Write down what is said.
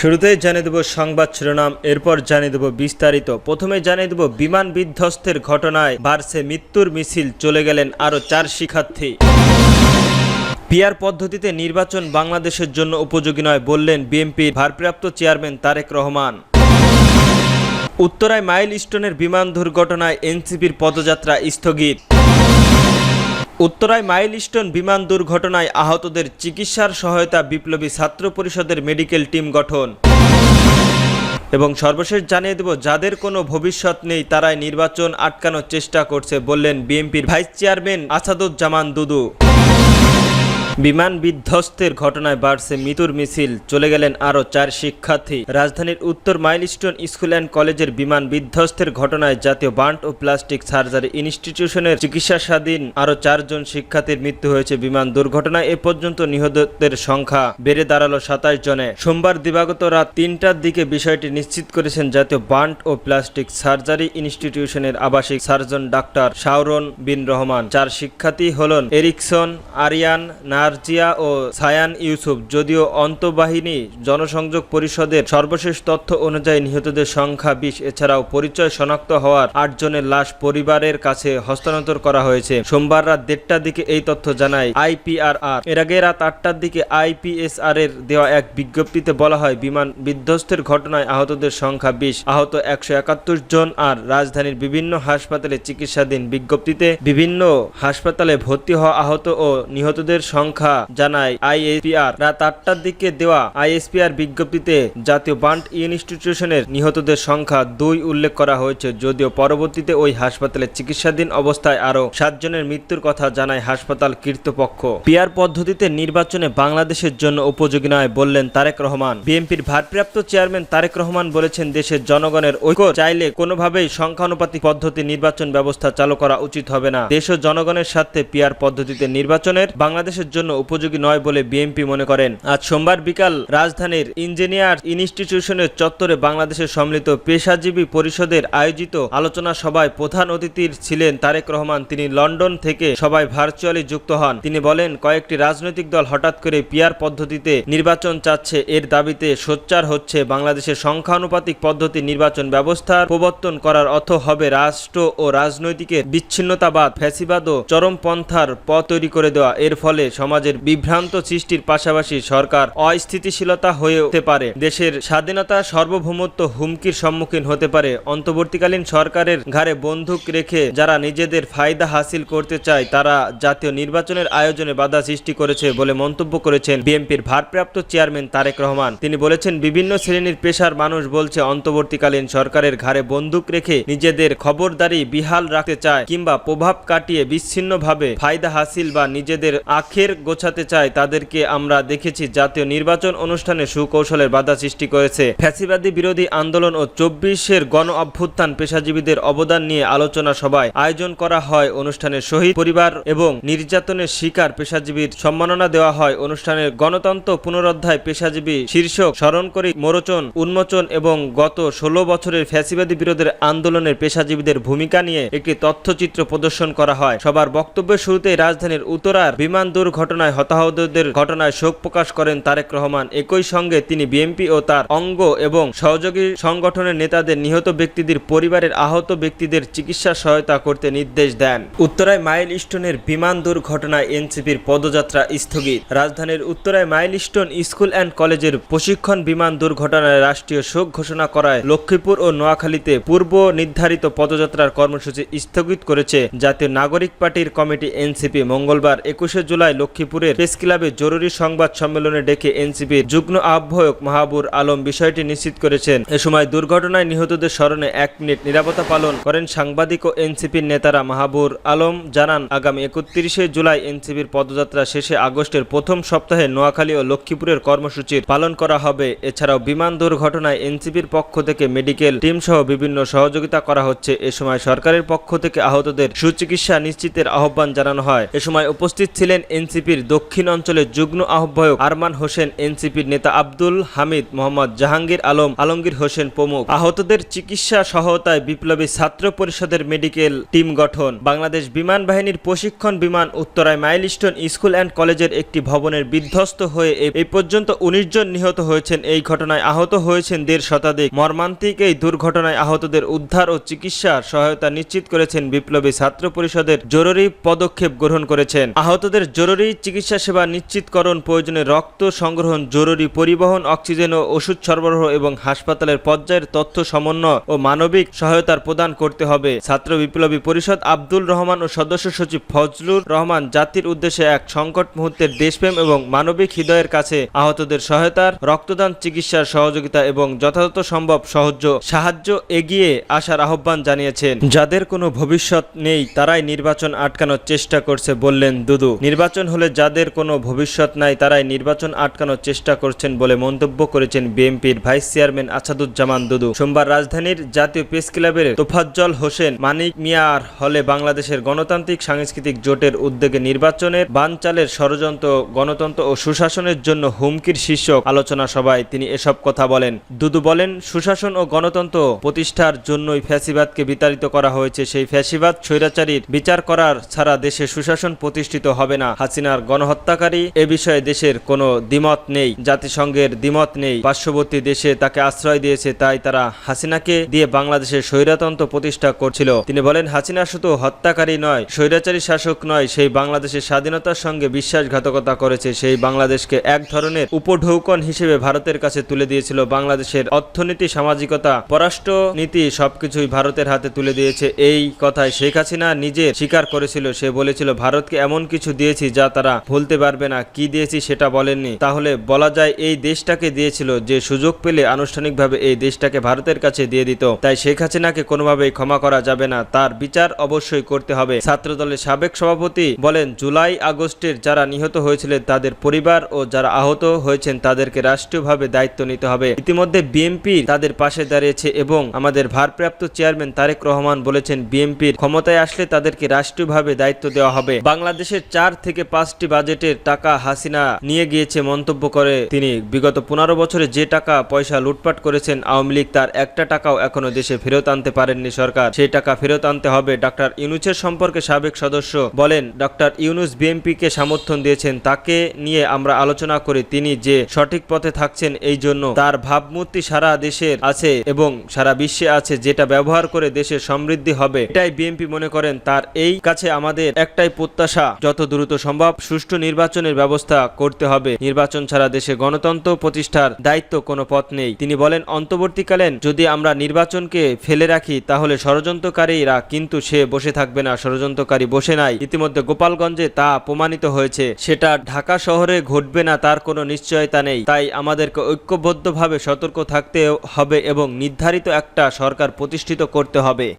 শুরুতেই জানিয়ে দেব সংবাদ শিরোনাম, এরপর জানিয়ে দেব বিস্তারিত। প্রথমে জানিয়ে দেব বিমান বিধ্বস্তের ঘটনায় বার্সে মৃত্যুর মিছিল, চলে গেলেন আরও চার শিক্ষার্থী। পিয়ার পদ্ধতিতে নির্বাচন বাংলাদেশের জন্য উপযোগী নয় বললেন বিএনপির ভারপ্রাপ্ত চেয়ারম্যান তারেক রহমান। উত্তরায় মাইল স্টোনের বিমান দুর্ঘটনায় এনসিপির পদযাত্রা স্থগিত। উত্তরায় মাইল স্টোন বিমান দুর্ঘটনায় আহতদের চিকিৎসার সহায়তা বিপ্লবী ছাত্র পরিষদের মেডিকেল টিম গঠন। এবং সর্বশেষ জানিয়ে দেব, যাদের কোনো ভবিষ্যৎ নেই, তারাই নির্বাচন আটকানোর চেষ্টা করছে বললেন বিএনপির ভাইস চেয়ারম্যান আসাদুজ্জামান দুদু। বিমান বিধ্বস্তের ঘটনায় বাড়ছে মৃত্যুর মিছিল। চলে গেলেন আরও চার শিক্ষার্থী। রাজধানীর উত্তর মাইলস্টোন স্কুল অ্যান্ড কলেজের বিমান বিধ্বস্তের ঘটনায় জাতীয় বান্ট ও প্লাস্টিক সার্জারি ইনস্টিটিউশনের চিকিৎসাধীন আরও চারজন শিক্ষার্থীর মৃত্যু হয়েছে বিমান দুর্ঘটনায়। এ পর্যন্ত নিহতদের সংখ্যা বেড়ে দাঁড়াল সাতাশ জনে। সোমবার দিবাগত রাত তিনটার দিকে বিষয়টি নিশ্চিত করেছেন জাতীয় বান্ট ও প্লাস্টিক সার্জারি ইনস্টিটিউশনের আবাসিক সার্জন ডাক্তার শাওরন বিন রহমান। চার শিক্ষার্থী হলেন এরিকসন, আরিয়ান নার্জিয়া ও সায়ান ইউসুফ, যদিও অন্তঃবাহিনী জনসংযোগ পরিষদের সর্বশেষ তথ্য অনুযায়ী নিহতদের সংখ্যা বিশ। এছাড়াও পরিচয় শনাক্ত হওয়ার আটজনের লাশ পরিবারের কাছে হস্তান্তর করা হয়েছে। সোমবার রাত দেড়টার দিকে এই তথ্য জানায় আইপিআরআর। এর আগে রাত আটটার দিকে আইপিএসআর এর দেওয়া এক বিজ্ঞপ্তিতে বলা হয়, বিমান বিধ্বস্তের ঘটনায় আহতদের সংখ্যা বিশ। আহত একশো একাত্তর জন আর রাজধানীর বিভিন্ন হাসপাতালে চিকিৎসাধীন। বিজ্ঞপ্তিতে বিভিন্ন হাসপাতালে ভর্তি হওয়া আহত ও নিহতদের সংখ্যা জানায় আইএসপিআর। রাত আটটার দিকে দেওয়া আইএসপিআর বিজ্ঞপ্তিতে জাতীয় বান্ট ইনস্টিটিউশনের নিহতদের সংখ্যা দুই উল্লেখ করা হয়েছে, যদিও পরবর্তীতে ওই হাসপাতালে চিকিৎসাধীন অবস্থায় আরও সাতজনের মৃত্যুর কথা জানায় হাসপাতাল কর্তৃপক্ষ। পিয়ার পদ্ধতিতে নির্বাচনে বাংলাদেশের জন্য উপযোগী নয় বললেন তারেক রহমান। বিএনপির ভারপ্রাপ্ত চেয়ারম্যান তারেক রহমান বলেছেন, দেশের জনগণের ঐক্য চাইলে কোনোভাবেই সংখ্যানুপাতিক পদ্ধতি নির্বাচন ব্যবস্থা চালু করা উচিত হবে না। দেশ ও জনগণের স্বার্থে পিয়ার পদ্ধতিতে নির্বাচনের বাংলাদেশের জন্য উপযোগী নয় বলে বিএনপি মনে করেন। আজ সোমবার বিকাল রাজধানীর ইঞ্জিনিয়ার ইনস্টিটিউশনের চত্বরে বাংলাদেশের সম্মিলিত পেশাজীবী পরিষদের আয়োজিত আলোচনা সভায় প্রধান অতিথির ছিলেন তারেক রহমান। তিনি লন্ডন থেকে সবাই ভার্চুয়ালি যুক্ত হন। তিনি বলেন, কয়েকটি রাজনৈতিক দল হঠাৎ করে পিয়ার পদ্ধতিতে নির্বাচন চাচ্ছে। এর দাবিতে সোচ্চার হচ্ছে বাংলাদেশের সংখ্যানুপাতিক পদ্ধতি নির্বাচন ব্যবস্থার প্রবর্তন করার অর্থ হবে রাষ্ট্র ও রাজনৈতিকের বিচ্ছিন্নতাবাদ, ফ্যাসিবাদ ও চরমপন্থার পথ তৈরি করে দেওয়া। এর ফলে সমাজের বিভ্রান্ত সৃষ্টির পাশাপাশি সরকার অস্থিতিশীলতা হয়ে উঠতে পারে। দেশের স্বাধীনতা সার্বভৌমত্ব হুমকির সম্মুখীন হতে পারে। অন্তর্বর্তীকালীন সরকারের ঘাড়ে বন্দুক রেখে যারা নিজেদের ফায়দা হাসিল করতে চায়, তারা জাতীয় নির্বাচনের আয়োজনে বাধা সৃষ্টি করেছে বলে মন্তব্য করেছেন বিএনপির ভারপ্রাপ্ত চেয়ারম্যান তারেক রহমান। তিনি বলেছেন, বিভিন্ন শ্রেণির পেশার মানুষ বলছে, অন্তর্বর্তীকালীন সরকারের ঘাড়ে বন্দুক রেখে নিজেদের খবরদারি বিহাল রাখতে চায় কিংবা প্রভাব কাটিয়ে বিচ্ছিন্নভাবে ফায়দা হাসিল বা নিজেদের আখের গোছাতে চায়, তাদেরকে আমরা দেখেছি জাতীয় নির্বাচন অনুষ্ঠানে সুকৌশলের বাধা সৃষ্টি করেছে। ফ্যাসিবাদী বিরোধী আন্দোলন ও চব্বিশের গণ অভ্যুত্থান পেশাজীবীদের অবদান নিয়ে আলোচনা সভায় আয়োজন করা হয় অনুষ্ঠানের শহীদ পরিবার এবং নির্যাতনের শিকার পেশাজীবীর সম্মাননা দেওয়া হয়। অনুষ্ঠানের গণতন্ত্র পুনরুদ্ধায় পেশাজীবী শীর্ষক স্মরণ করে মোরচন, উন্মোচন এবং গত ষোলো বছরের ফ্যাসিবাদী বিরোধের আন্দোলনের পেশাজীবীদের ভূমিকা নিয়ে একটি তথ্যচিত্র প্রদর্শন করা হয়। সবার বক্তব্যের শুরুতেই রাজধানীর উত্তরার বিমান দুর্ঘটনায় হতাহতদের ঘটনায় শোক প্রকাশ করেন তারেক রহমান। একই সঙ্গে তিনি বিএনপি ও তার অঙ্গ এবং সহযোগী সংগঠনের নেতাদের নিহত ব্যক্তিদের পরিবারের আহত ব্যক্তিদের চিকিৎসা সহায়তা করতে নির্দেশ দেন। উত্তরায় মাইল স্টোনের বিমান দুর্ঘটনায় এনসিপির পদযাত্রা স্থগিত। রাজধানীর উত্তরায় মাইল স্টোন স্কুল অ্যান্ড কলেজের প্রশিক্ষণ বিমান দুর্ঘটনায় রাষ্ট্রীয় শোক ঘোষণা করায় লক্ষ্মীপুর ও নোয়াখালীতে পূর্ব নির্ধারিত পদযাত্রার কর্মসূচি স্থগিত করেছে জাতীয় নাগরিক পার্টির কমিটি এনসিপি। মঙ্গলবার একুশে জুলাই লক্ষ্মীপুরের প্রেস ক্লাবে জরুরি সংবাদ সম্মেলনে ডেকে এনসিপির যুগ্ম আহ্বায়ক মাহাবুর আলম বিষয়টি নিশ্চিত করেছেন। এ সময় দুর্ঘটনায় নিহতদের স্মরণে এক মিনিট নিরাপত্তা পালন করেন সাংবাদিক ও এনসিপির নেতারা মাহাবুর আলম জানান, আগামী একত্রিশে জুলাই এনসিপির পদযাত্রা শেষে আগস্টের প্রথম সপ্তাহে নোয়াখালী ও লক্ষ্মীপুরের কর্মসূচির পালন করা হবে। এছাড়াও বিমান দুর্ঘটনায় এনসিপির পক্ষ থেকে মেডিকেল টিম সহ বিভিন্ন সহযোগিতা করা হচ্ছে। এ সময় সরকারের পক্ষ থেকে আহতদের সুচিকিৎসা নিশ্চিতের আহ্বান জানানো হয়। এ সময় উপস্থিত ছিলেন এনসিপি এনসিপির দক্ষিণ অঞ্চলের যুগ্ম আহ্বায়ক আরমান হোসেন, এনসিপির নেতা আব্দুল হামিদ মোহাম্মদ জাহাঙ্গীর আলম, আলমগীর হোসেন প্রমুখ। আহতদের চিকিৎসা সহায়তায় বিপ্লবী ছাত্র পরিষদের মেডিকেল টিম গঠন। বাংলাদেশ বিমান বাহিনীর প্রশিক্ষণ বিমান উত্তরায় মাইলস্টোন স্কুল অ্যান্ড কলেজের একটি ভবনের বিধ্বস্ত হয়ে এই পর্যন্ত উনিশ জন নিহত হয়েছেন। এই ঘটনায় আহত হয়েছেন দেড় শতাধিক। মর্মান্তিক এই দুর্ঘটনায় আহতদের উদ্ধার ও চিকিৎসার সহায়তা নিশ্চিত করেছেন বিপ্লবী ছাত্র পরিষদের জরুরি পদক্ষেপ গ্রহণ করেছেন। আহতদের জরুরি চিকিৎসা সেবা নিশ্চিতকরণ প্রয়োজনে রক্ত সংগ্রহণ, জরুরি পরিবহন, অক্সিজেন ও ওষুধ সরবরাহ এবং হাসপাতালের পর্যায়ের তথ্য সমন্বয় ও মানবিক সহায়তার প্রদান করতে হবে। ছাত্র বিপ্লবী পরিষদ আব্দুল রহমান ও সদস্য সচিব ফজলুর রহমান জাতির উদ্দেশ্যে এক সংকট মুহূর্তের দেশপ্রেম এবং মানবিক হৃদয়ের কাছে আহতদের সহায়তার, রক্তদান, চিকিৎসার সহযোগিতা এবং যথাযথ সম্ভব সহজ সাহায্য এগিয়ে আসার আহ্বান জানিয়েছেন। যাদের কোনো ভবিষ্যৎ নেই, তারাই নির্বাচন আটকানোর চেষ্টা করছে বললেন দুদু। নির্বাচন হলে যাদের কোনো ভবিষ্যৎ নাই, তারাই নির্বাচন আটকানোর চেষ্টা করছেন বলে মন্তব্য করেছেন বিএনপির ভাইস চেয়ারম্যান আসাদুজ্জামান দুদু। সোমবার রাজধানীর জাতীয় প্রেস ক্লাবের তোফাজ্জল হোসেন, মানিক মিয়ার হলে বাংলাদেশের গণতান্ত্রিক সাংস্কৃতিক জোটের উদ্যোগে নির্বাচনের বানচালের ষড়যন্ত্র, গণতন্ত্র ও সুশাসনের জন্য হুমকির শীর্ষক আলোচনা সভায় তিনি এসব কথা বলেন। দুদু বলেন, সুশাসন ও গণতন্ত্র প্রতিষ্ঠার জন্যই ফ্যাসিবাদকে বিতাড়িত করা হয়েছে। সেই ফ্যাসিবাদ, স্বৈরাচারীর বিচার করার ছাড়া দেশে সুশাসন প্রতিষ্ঠিত হবে না। হাসিনার গণহত্যাকারী এ বিষয়ে দেশের কোনো দ্বিমত নেই, জাতিসংঘের দ্বিমত নেই। পার্শ্ববর্তী দেশে তাকে আশ্রয় দিয়েছে, তাই তারা হাসিনাকে দিয়ে বাংলাদেশের স্বৈরতন্ত্র প্রতিষ্ঠা করছিল। তিনি বলেন, হাসিনা শুধু হত্যাকারী নয়, স্বৈরাচারী শাসক নয়, সেই বাংলাদেশের স্বাধীনতার সঙ্গে বিশ্বাসঘাতকতা করেছে। সেই বাংলাদেশকে এক ধরনের উপঢৌকন হিসেবে ভারতের কাছে তুলে দিয়েছিল। বাংলাদেশের অর্থনীতি, সামাজিকতা পররাষ্ট্র নীতি সবকিছুই ভারতের হাতে তুলে দিয়েছে। এই কথায় শেখ হাসিনা নিজে স্বীকার করেছিল। সে বলেছিল, ভারতকে এমন কিছু দিয়েছি যা তারা ভুলতে পারবে না। কি দিয়েছি সেটা বলেননি। তাহলে বলা যায় এই দেশটাকে দিয়েছিল যে সুযোগ পেলে আনুষ্ঠানিকভাবে এই দেশটাকে ভারতের কাছে দিয়ে দিত। তাই শেখ হাসিনাকে কোনোভাবেই ক্ষমা করা যাবে না। তার বিচার অবশ্যই করতে হবে। ছাত্রদলের সাবেক সভাপতি বলেন, জুলাই আগস্টের যারা নিহত হয়েছিলেন তাদের পরিবার ও যারা আহত হয়েছেন তাদেরকে রাষ্ট্রীয়ভাবে দায়িত্ব নিতে হবে। ইতিমধ্যে বিএনপি তাদের পাশে দাঁড়িয়েছে এবং আমাদের ভারপ্রাপ্ত চেয়ারম্যান তারেক রহমান বলেছেন, বিএনপির ক্ষমতায় আসলে তাদেরকে রাষ্ট্রীয়ভাবে দায়িত্ব দেওয়া হবে। বাংলাদেশের চার থেকে পাঁচটি বাজেটের টাকা হাসিনা নিয়ে গিয়েছে মন্তব্য করে তিনি। বিগত পনেরো বছরে যে টাকা পয়সা লুটপাট করেছেন আওয়ামী লীগ, তার একটা টাকাও এখনও দেশে ফেরত আনতে পারেননি সরকার। সেই টাকা ফেরত আনতে হবে ডক্টর ইউনুসের সম্পর্কে সাবেক সদস্য বলেন ডক্টর ইউনুস বিএনপিকে সমর্থন দিয়েছেন। তাকে নিয়ে আমরা আলোচনা করি। তিনি যে সঠিক পথে থাকছেন এই জন্য তার ভাবমূর্তি সারা দেশের আছে এবং সারা বিশ্বে আছে। যেটা ব্যবহার করে দেশের সমৃদ্ধি হবে। এটাই বিএনপি মনে করেন, তার এই কাছে আমাদের একটাই প্রত্যাশা। যত দ্রুত সম্ভব সুষ্ঠু নির্বাচনের ব্যবস্থা করতে হবে। নির্বাচন ছাড়া দেশে গণতন্ত্র প্রতিষ্ঠার দায়িত্ব কোনো পথ নেই। তিনি বলেন, অন্তর্বর্তীকালীন যদি আমরা নির্বাচনকে ফেলে রাখি, তাহলে ষড়যন্ত্রকারীরা কিন্তু সে বসে থাকবে না, ষড়যন্ত্রকারী বসে নাই। ইতিমধ্যে গোপালগঞ্জে তা প্রমাণিত হয়েছে। সেটা ঢাকা শহরে ঘটবে না, তার কোনো নিশ্চয়তা নেই। তাই আমাদেরকে ঐক্যবদ্ধভাবে সতর্ক থাকতে হবে এবং নির্ধারিত একটা সরকার প্রতিষ্ঠিত করতে হবে।